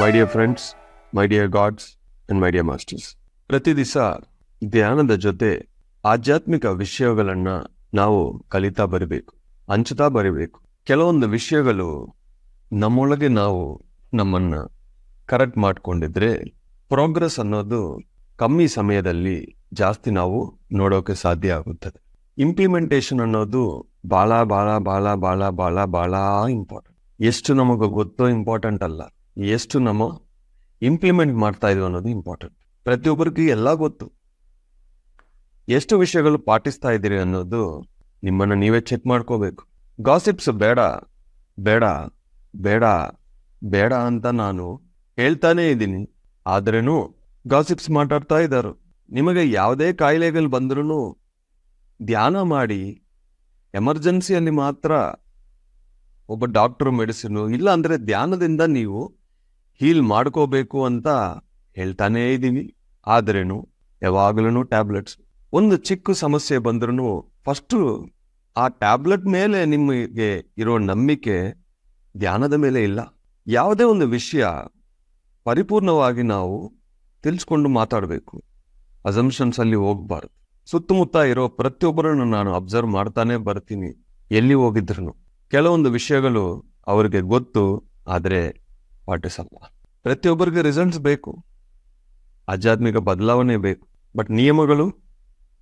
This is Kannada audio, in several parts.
My dear friends my dear gods and my dear masters ಪ್ರತಿ ದಿವಸ ಧ್ಯಾನದ ಜೊತೆ ಆಧ್ಯಾತ್ಮಿಕ ವಿಷಯಗಳನ್ನ ನಾವು ಕಲಿತಾ ಬರಬೇಕು ಹಂಚುತ್ತಾ ಬರಬೇಕು. ಕೆಲವೊಂದು ವಿಷಯಗಳು ನಮ್ಮೊಳಗೆ ನಾವು ನಮ್ಮನ್ನ ಕರೆಕ್ಟ್ ಮಾಡಿಕೊಂಡಿದ್ರೆ ಪ್ರೋಗ್ರೆಸ್ ಅನ್ನೋದು ಕಮ್ಮಿ ಸಮಯದಲ್ಲಿ ಜಾಸ್ತಿ ನಾವು ನೋಡೋಕೆ ಸಾಧ್ಯ ಆಗುತ್ತದೆ. ಇಂಪ್ಲಿಮೆಂಟೇಷನ್ ಅನ್ನೋದು ಬಹಳ ಬಹಳ ಬಹಳ ಬಹಳ ಬಹಳ ಬಹಳ ಇಂಪಾರ್ಟೆಂಟ್ ಎಷ್ಟು ನಮಗೆ ಗೊತ್ತೋ ಇಂಪಾರ್ಟೆಂಟ್ ಅಲ್ಲ. ಎಷ್ಟು ನಮ್ಮ ಇಂಪ್ಲಿಮೆಂಟ್ ಮಾಡ್ತಾ ಇದೀವಿ ಅನ್ನೋದು ಇಂಪಾರ್ಟೆಂಟ್ ಪ್ರತಿಯೊಬ್ಬರಿಗೂ ಎಲ್ಲ ಗೊತ್ತು. ಎಷ್ಟು ವಿಷಯಗಳು ಪಾಟಿಸ್ತಾ ಇದ್ದೀರಿ ಅನ್ನೋದು ನಿಮ್ಮನ್ನ ನೀವೇ ಚೆಕ್ ಮಾಡ್ಕೋಬೇಕು. ಗಾಸಿಪ್ಸ್ ಬೇಡ ಬೇಡ ಬೇಡ ಬೇಡ ಅಂತ ನಾನು ಹೇಳ್ತಾನೇ ಇದ್ದೀನಿ. ಆದ್ರೇನು ಗಾಸಿಪ್ಸ್ ಮಾತಾಡ್ತಾ ಇದ್ದಾರೆ ನಿಮಗೆ ಯಾವುದೇ ಕಾಯಿಲೆಗಳು ಬಂದ್ರೂ ಧ್ಯಾನ ಮಾಡಿ ಎಮರ್ಜೆನ್ಸಿಯಲ್ಲಿ ಮಾತ್ರ ಒಬ್ಬ ಡಾಕ್ಟರ್ ಮೆಡಿಸಿನು ಇಲ್ಲ ಅಂದ್ರೆ ಧ್ಯಾನದಿಂದ ನೀವು ಹೀಲ್ ಮಾಡ್ಕೋಬೇಕು ಅಂತ ಹೇಳ್ತಾನೇ ಇದ್ದೀನಿ. ಆದ್ರೇನು ಯಾವಾಗಲೂ ಟ್ಯಾಬ್ಲೆಟ್ಸ್. ಒಂದು ಚಿಕ್ಕ ಸಮಸ್ಯೆ ಬಂದ್ರೂ ಫಸ್ಟು ಆ ಟ್ಯಾಬ್ಲೆಟ್ ಮೇಲೆ ನಿಮಗೆ ಇರೋ ನಂಬಿಕೆ ಧ್ಯಾನದ ಮೇಲೆ ಇಲ್ಲ. ಯಾವುದೇ ಒಂದು ವಿಷಯ ಪರಿಪೂರ್ಣವಾಗಿ ನಾವು ತಿಳಿಸ್ಕೊಂಡು ಮಾತಾಡಬೇಕು. ಅಸಂಪ್ಷನ್ಸ್ ಅಲ್ಲಿ ಹೋಗ್ಬಾರ್ದು. ಸುತ್ತಮುತ್ತ ಇರೋ ಪ್ರತಿಯೊಬ್ಬರನ್ನು ನಾನು ಅಬ್ಸರ್ವ್ ಮಾಡ್ತಾನೆ ಬರ್ತೀನಿ, ಎಲ್ಲಿ ಹೋಗಿದ್ರು ಕೆಲವೊಂದು ವಿಷಯಗಳು ಅವರಿಗೆ ಗೊತ್ತು, ಆದರೆ ಪಾಟಿಸಲ್ಲ ಪ್ರತಿಯೊಬ್ಬರಿಗೆ ರಿಸಲ್ಟ್ಸ್ ಬೇಕು. ಆಧ್ಯಾತ್ಮಿಕ ಬದಲಾವಣೆ ಬೇಕು. ಬಟ್ ನಿಯಮಗಳು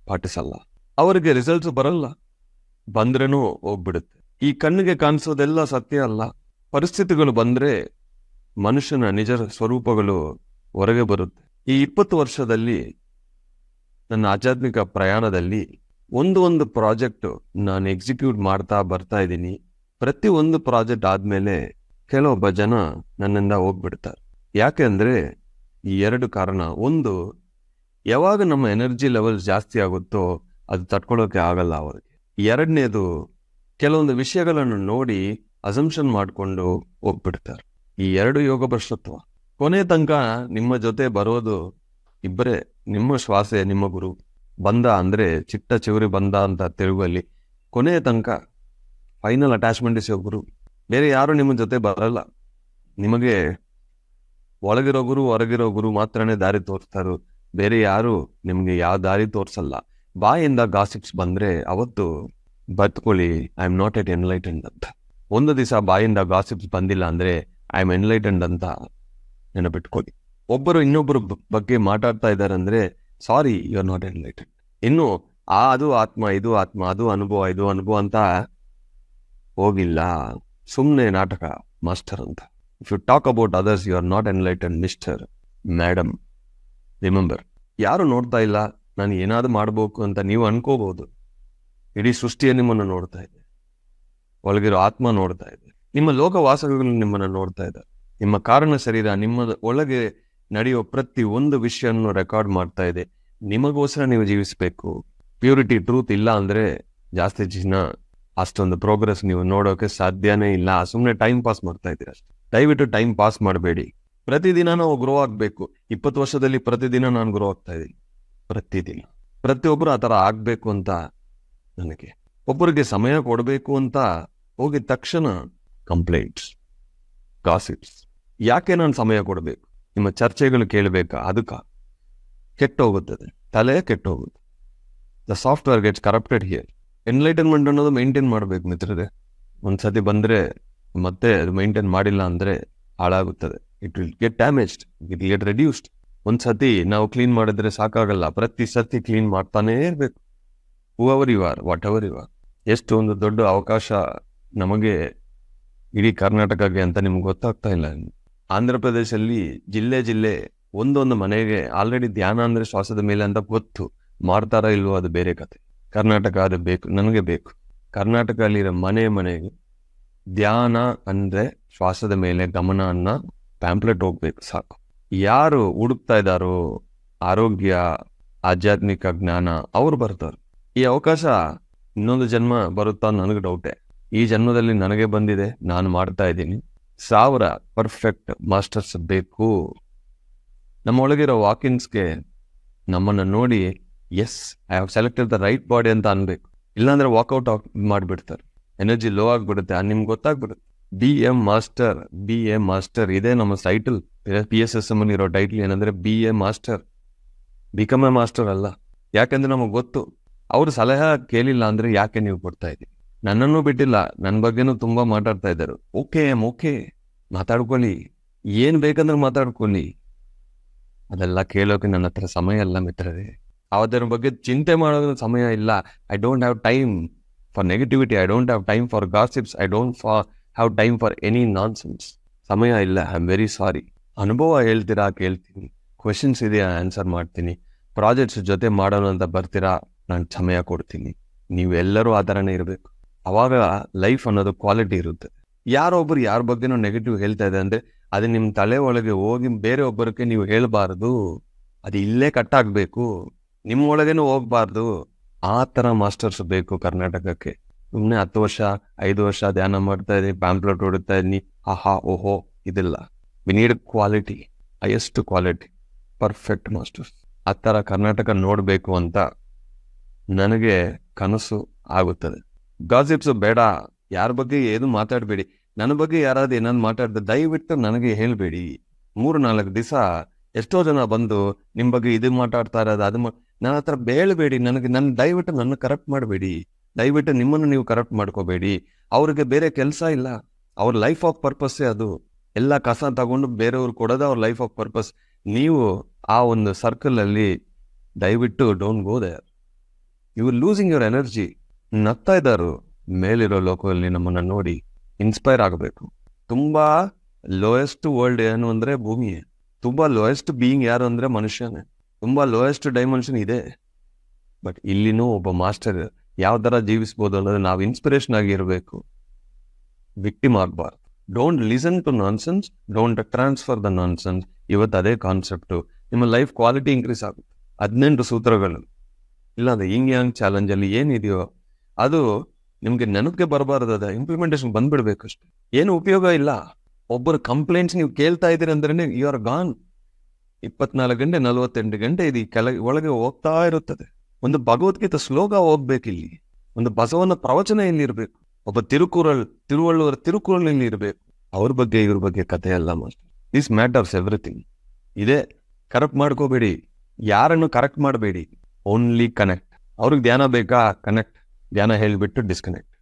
ಪಾಠಿಸಲ್ಲ ಅವರಿಗೆ ರಿಸಲ್ಟ್ಸ್ ಬರಲ್ಲ. ಬಂದ್ರೇನೂ ಹೋಗ್ಬಿಡುತ್ತೆ. ಈ ಕಣ್ಣಿಗೆ ಕಾಣಿಸೋದೆಲ್ಲ ಸತ್ಯ ಅಲ್ಲ. ಪರಿಸ್ಥಿತಿಗಳು ಬಂದ್ರೆ ಮನುಷ್ಯನ ನಿಜ ಸ್ವರೂಪಗಳು ಹೊರಗೆ ಬರುತ್ತೆ. ಈ ಇಪ್ಪತ್ತು ವರ್ಷದಲ್ಲಿ ನನ್ನ ಆಧ್ಯಾತ್ಮಿಕ ಪ್ರಯಾಣದಲ್ಲಿ ಒಂದು ಒಂದು ಪ್ರಾಜೆಕ್ಟ್ ನಾನು ಎಕ್ಸಿಕ್ಯೂಟ್ ಮಾಡ್ತಾ ಬರ್ತಾ ಇದ್ದೀನಿ. ಪ್ರತಿ ಒಂದು ಪ್ರಾಜೆಕ್ಟ್ ಆದ್ಮೇಲೆ ಕೆಲವೊಬ್ಬ ಜನ ನನ್ನಿಂದ ಹೋಗ್ಬಿಡ್ತಾರೆ. ಯಾಕೆ ಅಂದರೆ ಈ ಎರಡು ಕಾರಣ. ಒಂದು, ಯಾವಾಗ ನಮ್ಮ ಎನರ್ಜಿ ಲೆವೆಲ್ ಜಾಸ್ತಿ ಆಗುತ್ತೋ ಅದು ತಡ್ಕೊಳ್ಳೋಕೆ ಆಗಲ್ಲ ಅವರಿಗೆ. ಎರಡನೇದು, ಕೆಲವೊಂದು ವಿಷಯಗಳನ್ನು ನೋಡಿ ಅಸಂಪ್ಷನ್ ಮಾಡಿಕೊಂಡು ಹೋಗ್ಬಿಡ್ತಾರೆ. ಈ ಎರಡು ಯೋಗ ಭ್ರಷ್ಟತ್ವ ಕೊನೆ ತನಕ ನಿಮ್ಮ ಜೊತೆ ಬರೋದು ಇಬ್ಬರೇ, ನಿಮ್ಮ ಶ್ವಾಸೆ ನಿಮ್ಮ ಗುರು. ಬಂದ ಅಂದರೆ ಚಿಟ್ಟ ಚಿವರಿ ಬಂದ ಅಂತ ತಿಳುವಲ್ಲಿ ಕೊನೆಯ ತನಕ ಫೈನಲ್ ಅಟ್ಯಾಚ್ಮೆಂಟ್ ಇಸ್ ಗುರು. ಬೇರೆ ಯಾರು ನಿಮ್ಮ ಜೊತೆ ಬರಲ್ಲ. ನಿಮಗೆ ಒಳಗಿರೋ ಗುರು ಹೊರಗಿರೋ ಗುರು ಮಾತ್ರನೇ ದಾರಿ ತೋರಿಸ್ತಾರು ಬೇರೆ ಯಾರು ನಿಮಗೆ ಯಾವ ದಾರಿ ತೋರಿಸಲ್ಲ. ಬಾಯಿಂದ ಗಾಸಿಪ್ಸ್ ಬಂದ್ರೆ ಅವತ್ತು ಬತ್ಕೊಳ್ಳಿ I am not at enlightened ಅಂತ. ಒಂದು ದಿವಸ ಬಾಯಿಂದ ಗಾಸಿಪ್ಸ್ ಬಂದಿಲ್ಲ ಅಂದ್ರೆ ಐ ಆಮ್ ಎನ್ಲೈಟೆಂಡ್ ಅಂತ ನೆನಪಿಟ್ಕೊಳ್ಳಿ. ಒಬ್ಬರು ಇನ್ನೊಬ್ಬರ ಬಗ್ಗೆ ಮಾತಾಡ್ತಾ ಇದ್ದಾರೆ ಅಂದ್ರೆ sorry you are not enlightened ಇನ್ನು, ಆ, ಅದು ಆತ್ಮ, ಇದು ಆತ್ಮ, ಅದು ಅನುಭವ, ಇದು ಅನುಭವ ಅಂತ ಹೋಗಿಲ್ಲ. ಸುಮ್ಮನೆ ನಾಟಕ ಮಾಸ್ಟರ್ ಅಂತ. If you talk about others you are not enlighten mister madam remember ಯಾರು ನೋಡ್ತಾ ಇಲ್ಲ, ನಾನು ಏನಾದರೂ ಮಾಡಬೇಕು ಅಂತ ನೀವು ಅನ್ಕೋಬಹುದು ಇಡೀ ಸೃಷ್ಟಿಯ ನಿಮ್ಮನ್ನು ನೋಡ್ತಾ ಇದೆ. ಒಳಗಿರೋ ಆತ್ಮ ನೋಡ್ತಾ ಇದೆ. ನಿಮ್ಮ ಲೋಕವಾಸಗಳು ನಿಮ್ಮನ್ನು ನೋಡ್ತಾ ಇದೆ. ನಿಮ್ಮ ಕಾರಣ ಶರೀರ ನಿಮ್ಮ ಒಳಗೆ ನಡೆಯೋ ಪ್ರತಿ ಒಂದು ವಿಷಯವನ್ನು ರೆಕಾರ್ಡ್ ಮಾಡ್ತಾ ಇದೆ. ನಿಮಗೋಸ್ಕರ ನೀವು ಜೀವಿಸಬೇಕು. ಪ್ಯೂರಿಟಿ ಟ್ರೂತ್ ಇಲ್ಲ ಅಂದ್ರೆ ಜಾಸ್ತಿ ಜನ ಅಷ್ಟೊಂದು ಪ್ರೋಗ್ರೆಸ್ ನೀವು ನೋಡೋಕೆ ಸಾಧ್ಯನೇ ಇಲ್ಲ. ಸುಮ್ಮನೆ ಟೈಮ್ ಪಾಸ್ ಮಾಡ್ತಾ ಇದ್ದೀರ ಅಷ್ಟೇ. ದಯವಿಟ್ಟು ಟೈಮ್ ಪಾಸ್ ಮಾಡಬೇಡಿ. ಪ್ರತಿದಿನ ನಾವು ಗ್ರೋ ಆಗಬೇಕು. ಇಪ್ಪತ್ತು ವರ್ಷದಲ್ಲಿ ಪ್ರತಿದಿನ ನಾನು ಗ್ರೋ ಆಗ್ತಾ ಇದ್ದೀನಿ. ಪ್ರತಿದಿನ. ಪ್ರತಿಯೊಬ್ಬರು ಆ ಥರ ಆಗಬೇಕು ಅಂತ ನನಗೆ. ಒಬ್ಬರಿಗೆ ಸಮಯ ಕೊಡಬೇಕು ಅಂತ ಹೋಗಿದ ತಕ್ಷಣ ಕಂಪ್ಲೇಂಟ್ಸ್ ಗಾಸಿಪ್ಸ್ ಯಾಕೆ ನಾನು ಸಮಯ ಕೊಡಬೇಕು? ನಿಮ್ಮ ಚರ್ಚೆಗಳು ಕೇಳಬೇಕಾ? ಅದಕ್ಕ ಕೆಟ್ಟೋಗುತ್ತದೆ. ತಲೆ ಕೆಟ್ಟೋಗುತ್ತೆ the software gets corrupted here enlightenment ಅನ್ನೋದು ಮೇಂಟೈನ್ ಮಾಡಬೇಕು ಮಿತ್ರರೇ. ಒಂದ್ಸತಿ ಬಂದ್ರೆ ಮತ್ತೆ ಅದು ಮೇಂಟೈನ್ ಮಾಡಿಲ್ಲ ಅಂದ್ರೆ ಹಾಳಾಗುತ್ತದೆ. It will get damaged it get reduced ಒಂದ್ಸತಿ ನಾವು ಕ್ಲೀನ್ ಮಾಡಿದ್ರೆ ಸಾಕಾಗಲ್ಲ. ಪ್ರತಿ ಸತಿ ಕ್ಲೀನ್ ಮಾಡ್ತಾನೇ ಇರಬೇಕು. Whoever you are whatever you are ಎಷ್ಟು ಒಂದು ದೊಡ್ಡ ಅವಕಾಶ ನಮಗೆ ಇಡೀ ಕರ್ನಾಟಕಕ್ಕೆ ಅಂತ ನಿಮ್ಗೆ ಗೊತ್ತಾಗ್ತಾ ಇಲ್ಲ. ಆಂಧ್ರ ಪ್ರದೇಶಲ್ಲಿ ಜಿಲ್ಲೆ ಜಿಲ್ಲೆ ಒಂದೊಂದು ಮನೆಗೆ ಆಲ್ರೆಡಿ ಧ್ಯಾನ ಅಂದ್ರೆ ಶ್ವಾಸದ ಮೇಲೆ ಅಂತ ಗೊತ್ತು. ಮಾಡ್ತಾರ ಇಲ್ವೋ ಅದು ಬೇರೆ ಕತೆ. ಕರ್ನಾಟಕ ಅದು ಬೇಕು, ನನಗೆ ಬೇಕು. ಕರ್ನಾಟಕ ಅಲ್ಲಿರೋ ಮನೆ ಮನೆಗೆ ಧ್ಯಾನ ಅಂದ್ರೆ ಶ್ವಾಸದ ಮೇಲೆ ಗಮನ ಅನ್ನ ಪ್ಯಾಂಪ್ಲೆಟ್ ಹೋಗ್ಬೇಕು ಸಾಕು. ಯಾರು ಹುಡುಕ್ತಾ ಇದ್ದಾರೋ ಆರೋಗ್ಯ, ಆಧ್ಯಾತ್ಮಿಕ ಜ್ಞಾನ, ಅವ್ರು ಬರ್ತಾರೆ ಈ ಅವಕಾಶ ಇನ್ನೊಂದು ಜನ್ಮ ಬರುತ್ತಾ ನನಗೆ ಡೌಟೆ ಈ ಜನ್ಮದಲ್ಲಿ ನನಗೆ ಬಂದಿದೆ, ನಾನು ಮಾಡ್ತಾ ಇದ್ದೀನಿ. ಸಾವಿರ ಪರ್ಫೆಕ್ಟ್ ಮಾಸ್ಟರ್ಸ್ ಬೇಕು. ನಮ್ಮೊಳಗಿರೋ ವಾಕಿನ್ಸ್ಗೆ ನಮ್ಮನ್ನ ನೋಡಿ yes I have selected the right body ಅಂತ ಅನ್ಬೇಕು. ಇಲ್ಲಾಂದ್ರೆ ವಾಕೌಟ್ ಮಾಡಿಬಿಡ್ತಾರೆ. ಎನರ್ಜಿ ಲೋ ಆಗಿಬಿಡುತ್ತೆ. ಅದು ನಿಮ್ಗೆ ಗೊತ್ತಾಗ್ಬಿಡುತ್ತೆ. Be M master B A master ಇದೇ ನಮ್ಮ ಸೈಟಲ್ ಪಿ ಎಸ್ ಎಸ್ ಎಂ ಇರೋ ಟೈಟ್ಲ್ ಏನಂದ್ರೆ be a master become a master ಅಲ್ಲ. ಯಾಕಂದ್ರೆ ನಮಗೆ ಗೊತ್ತು. ಅವ್ರು ಸಲಹೆ ಕೇಳಿಲ್ಲ ಅಂದ್ರೆ ಯಾಕೆ ನೀವು ಕೊಡ್ತಾ ಇದ್ದೀವಿ ನನ್ನನ್ನು ಬಿಟ್ಟಿಲ್ಲ. ನನ್ನ ಬಗ್ಗೆನೂ ತುಂಬಾ ಮಾತಾಡ್ತಾ ಇದ್ದಾರೆ. ಓಕೆ ಎಂ ಓಕೆ ಮಾತಾಡ್ಕೊಳ್ಳಿ. ಏನ್ ಬೇಕಂದ್ರೆ ಮಾತಾಡ್ಕೊಳ್ಳಿ. ಅದೆಲ್ಲ ಕೇಳೋಕೆ ನನ್ನ ಹತ್ರ ಸಮಯ ಅಲ್ಲ ಮಿತ್ರರೇ. ಅದರ ಬಗ್ಗೆ ಚಿಂತೆ ಮಾಡೋದ್ರ ಸಮಯ ಇಲ್ಲ. I don't have time for negativity I don't have time for gossips I don't for have time for any nonsense ಸಮಯ ಇಲ್ಲ. ಐ ಆಮ್ ವೆರಿ ಸಾರಿ ಅನುಭವ ಹೇಳ್ತೀರಾ? ಕೇಳ್ತೀನಿ. ಕ್ವೆಶನ್ಸ್ ಇದೆಯಾ? ಆನ್ಸರ್ ಮಾಡ್ತೀನಿ. ಪ್ರಾಜೆಕ್ಟ್ಸ್ ಜೊತೆ ಮಾಡೋಣ ಅಂತ ಬರ್ತೀರಾ? ನಾನು ಸಮಯ ಕೊಡ್ತೀನಿ. ನೀವೆಲ್ಲರೂ ಆ ಥರನೇ ಇರಬೇಕು. ಅವಾಗ ಲೈಫ್ ಅನ್ನೋದು ಕ್ವಾಲಿಟಿ ಇರುತ್ತೆ. ಯಾರೊಬ್ಬರು ಯಾರ ಬಗ್ಗೆನೂ ನೆಗೆಟಿವ್ ಹೇಳ್ತಾ ಇದೆ ಅಂದರೆ, ಅದು ನಿಮ್ಮ ತಲೆ ಒಳಗೆ ಹೋಗಿ ಬೇರೆ ಒಬ್ಬರಿಗೆ ನೀವು ಹೇಳಬಾರದು. ಅದು ಇಲ್ಲೇ ಕಟ್ ಆಗ್ಬೇಕು ನಿಮ್ಮ ಒಳಗೇನು ಹೋಗ್ಬಾರ್ದು. ಆ ಥರ ಮಾಸ್ಟರ್ಸ್ ಬೇಕು ಕರ್ನಾಟಕಕ್ಕೆ. ಸುಮ್ಮನೆ ಹತ್ತು ವರ್ಷ, ಐದು ವರ್ಷ ಧ್ಯಾನ ಮಾಡ್ತಾ ಇದೀನಿ ಪ್ಯಾಂಪ್ಲೆಟ್ ಹೊಡಿತಾ ಇದೀನಿ ಆಹಾ, ಓಹೋ, ಇದಿಲ್ಲ. We need quality highest quality perfect masters ಆ ಥರ ಕರ್ನಾಟಕ ನೋಡಬೇಕು ಅಂತ ನನಗೆ ಕನಸು ಆಗುತ್ತದೆ. ಗಾಸಿಪ್ಸ್ ಬೇಡ, ಯಾರ ಬಗ್ಗೆ ಏನು ಮಾತಾಡಬೇಡಿ. ನನ್ನ ಬಗ್ಗೆ ಯಾರಾದ್ರೂ ಏನಾದ್ರು ಮಾತಾಡಿದ್ರೆ ದಯವಿಟ್ಟು ನನಗೆ ಹೇಳಬೇಡಿ. ಮೂರು ನಾಲ್ಕು ದಿವಸ ಎಷ್ಟೋ ಜನ ಬಂದು ನಿಮ್ಮ ಬಗ್ಗೆ ಇದು ಮಾತಾಡ್ತಾ ಇರೋದು, ಅದು ಮಾ- ನನ್ನ ಹತ್ರ ಬೇಳಬೇಡಿ ನನಗೆ ನನ್ನ ದಯವಿಟ್ಟು ನನ್ನ ಕರೆಕ್ಟ್ ಮಾಡಬೇಡಿ. ದಯವಿಟ್ಟು ನಿಮ್ಮನ್ನು ನೀವು ಕರೆಕ್ಟ್ ಮಾಡ್ಕೋಬೇಡಿ. ಅವ್ರಿಗೆ ಬೇರೆ ಕೆಲಸ ಇಲ್ಲ. ಅವ್ರ ಲೈಫ್ ಆಫ್ ಪರ್ಪಸ್ಸೇ ಅದು. ಎಲ್ಲ ಕಸ ತಗೊಂಡು ಬೇರೆಯವ್ರು ಕೊಡೋದು ಅವ್ರ ಲೈಫ್ ಆಫ್ ಪರ್ಪಸ್ ನೀವು ಆ ಒಂದು ಸರ್ಕಲ್ ಅಲ್ಲಿ ದಯವಿಟ್ಟು don't go there you are losing your energy ನಗ್ತಾ ಇದ್ದಾರು ಮೇಲಿರೋ ಲೋಕದಲ್ಲಿ ನಮ್ಮನ್ನು ನೋಡಿ ಇನ್ಸ್ಪೈರ್ ಆಗಬೇಕು. ತುಂಬಾ ಲೋಯೆಸ್ಟ್ ವರ್ಲ್ಡ್ ಏನು ಅಂದ್ರೆ ಭೂಮಿಯೇ. ತುಂಬಾ ಲೋಯೆಸ್ಟ್ ಬೀಯಿಂಗ್ ಯಾರು ಅಂದ್ರೆ ಮನುಷ್ಯನೇ. ತುಂಬಾ ಲೋಯೆಸ್ಟ್ ಡೈಮೆನ್ಷನ್ ಇದೆ. ಬಟ್ ಇಲ್ಲಿನೂ ಒಬ್ಬ ಮಾಸ್ಟರ್ ಯಾವ ಥರ ಜೀವಿಸ್ಬೋದು ಅನ್ನೋದು ನಾವು ಇನ್ಸ್ಪಿರೇಷನ್ ಆಗಿರಬೇಕು ವಿಕ್ಟಿಮ್ ಆಗಬಾರ್ದು. Don't listen to nonsense don't transfer the nonsense ಇವತ್ತು ಅದೇ ಕಾನ್ಸೆಪ್ಟು ನಿಮ್ಮ ಲೈಫ್ ಕ್ವಾಲಿಟಿ ಇನ್ಕ್ರೀಸ್ ಆಗುತ್ತೆ. ಹದಿನೆಂಟು ಸೂತ್ರಗಳು. ಇಲ್ಲ ಅದು ಹಿಂಗ್ ಯಾಂಗ್ ಚಾಲೆಂಜ್ ಅಲ್ಲಿ ಏನಿದೆಯೋ, ಅದು ನಿಮಗೆ ನೆನಪಿಗೆ ಬರಬಾರ್ದು ಅದ. ಇಂಪ್ಲಿಮೆಂಟೇಷನ್ ಬಂದ್ಬಿಡ್ಬೇಕು ಅಷ್ಟೇ ಏನು ಉಪಯೋಗ ಇಲ್ಲ. ಒಬ್ಬರ ಕಂಪ್ಲೇಂಟ್ಸ್ ನೀವು ಕೇಳ್ತಾ ಇದ್ದೀರಿ ಅಂದ್ರೆ ಯು ಆರ್ ಗಾನ್ ಇಪ್ಪತ್ನಾಲ್ಕು ಗಂಟೆ, ನಲವತ್ತೆಂಟು ಗಂಟೆ ಇದು ಕೆಳ ಒಳಗೆ ಹೋಗ್ತಾ ಇರುತ್ತದೆ. ಒಂದು ಭಗವದ್ಗೀತೆ ಶ್ಲೋಕ ಹೋಗ್ಬೇಕು ಇಲ್ಲಿ ಒಂದು ಬಸವನ ಪ್ರವಚನ ಇಲ್ಲಿ ಇರಬೇಕು ಒಬ್ಬ ತಿರುಕುರಳ್ ತಿರುವಳ್ಳುವರ ತಿರುಕುರಳ್ ಇಲ್ಲಿ ಇರಬೇಕು. ಅವ್ರ ಬಗ್ಗೆ, ಇವ್ರ ಬಗ್ಗೆ ಕಥೆ ಅಲ್ಲ ಮಾಸ್ಟರ್ ದಿಸ್ ಮ್ಯಾಟರ್ಸ್ ಎವ್ರಿಥಿಂಗ್ ಇದೇ ಕರೆಕ್ಟ್ ಮಾಡ್ಕೋಬೇಡಿ. ಯಾರನ್ನು ಕರೆಕ್ಟ್ ಮಾಡಬೇಡಿ? ಓನ್ಲಿ ಕನೆಕ್ಟ್ ಅವ್ರಿಗೆ ಧ್ಯಾನ ಬೇಕಾ? ಕನೆಕ್ಟ್ ಧ್ಯಾನ ಹೇಳಿಬಿಟ್ಟು ಡಿಸ್ಕನೆಕ್ಟ್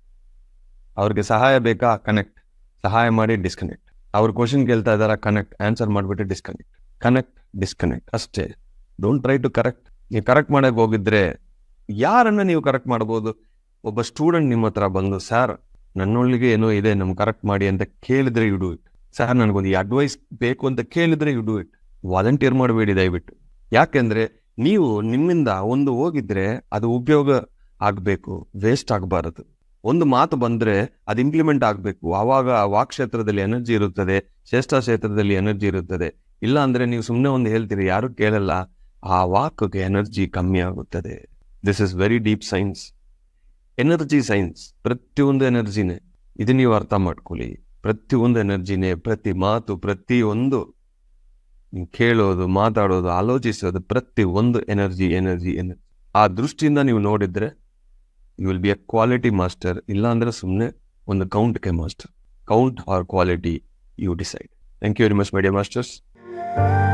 ಅವ್ರಿಗೆ ಸಹಾಯ ಬೇಕಾ? ಕನೆಕ್ಟ್ ಸಹಾಯ ಮಾಡಿ ಡಿಸ್ಕನೆಕ್ಟ್ ಅವ್ರ ಕ್ವಶನ್ ಕೇಳ್ತಾ ಇದಾರ ಕನೆಕ್ಟ್ ಆನ್ಸರ್ ಮಾಡಿಬಿಟ್ಟು ಡಿಸ್ಕನೆಕ್ಟ್ ಕನೆಕ್ಟ್ ಡಿಸ್ಕನೆಕ್ಟ್ ಅಷ್ಟೇ. ಡೋಂಟ್ ಟ್ರೈ ಟು ಕರೆಕ್ಟ್ ನೀವು ಕರೆಕ್ಟ್ ಮಾಡೋಕ್ಕೆ ಹೋಗಿದ್ರೆ ಯಾರನ್ನು ನೀವು ಕರೆಕ್ಟ್ ಮಾಡ್ಬೋದು? ಒಬ್ಬ ಸ್ಟೂಡೆಂಟ್ ನಿಮ್ಮ ಹತ್ರ ಬಂದು ಸರ್ ನನ್ನೊಳಗೆ ಏನೋ ಇದೆ, ನಮ್ಗೆ ಕರೆಕ್ಟ್ ಮಾಡಿ ಅಂತ ಕೇಳಿದ್ರೆ ಯು ಡೂ ಇಟ್ ಸರ್ ನನಗೊಂದು ಈ ಅಡ್ವೈಸ್ ಬೇಕು ಅಂತ ಕೇಳಿದ್ರೆ ಯು ಡೂ ಇಟ್ ವಾಲಂಟಿಯರ್ ಮಾಡಬೇಡಿ ದಯವಿಟ್ಟು. ಯಾಕೆಂದ್ರೆ ನೀವು ನಿಮ್ಮಿಂದ ಒಂದು ಹೋಗಿದ್ರೆ ಅದು ಉಪಯೋಗ ಆಗಬೇಕು ವೇಸ್ಟ್ ಆಗಬಾರದು. ಒಂದು ಮಾತು ಬಂದರೆ ಅದು ಇಂಪ್ಲಿಮೆಂಟ್ ಆಗಬೇಕು. ಆವಾಗ ವಾಕ್ ಕ್ಷೇತ್ರದಲ್ಲಿ ಎನರ್ಜಿ ಇರುತ್ತದೆ, ಶ್ರೇಷ್ಠ ಕ್ಷೇತ್ರದಲ್ಲಿ ಎನರ್ಜಿ ಇರುತ್ತದೆ. ಇಲ್ಲ ಅಂದ್ರೆ ನೀವು ಸುಮ್ಮನೆ ಒಂದು ಹೇಳ್ತೀರಿ, ಯಾರು ಕೇಳಲ್ಲ, ಆ ವಾಕ್ಗೆ ಎನರ್ಜಿ ಕಮ್ಮಿ ಆಗುತ್ತದೆ. This is very deep science energy science ಪ್ರತಿಯೊಂದು ಎನರ್ಜಿನೇ. ಇದು ನೀವು ಅರ್ಥ ಮಾಡ್ಕೊಳ್ಳಿ. ಪ್ರತಿಯೊಂದು ಎನರ್ಜಿನೇ, ಪ್ರತಿ ಮಾತು, ಪ್ರತಿಯೊಂದು. ಕೇಳೋದು, ಮಾತಾಡೋದು, ಆಲೋಚಿಸೋದು ಪ್ರತಿ ಒಂದು ಎನರ್ಜಿ ಎನರ್ಜಿ ಎನರ್ಜಿ. ಆ ದೃಷ್ಟಿಯಿಂದ ನೀವು ನೋಡಿದ್ರೆ you will be a quality master ಇಲ್ಲ ಅಂದ್ರೆ ಸುಮ್ಮನೆ ಒಂದು ಕೌಂಟ್ಗೆ master count or quality you decide thank you very much dear masters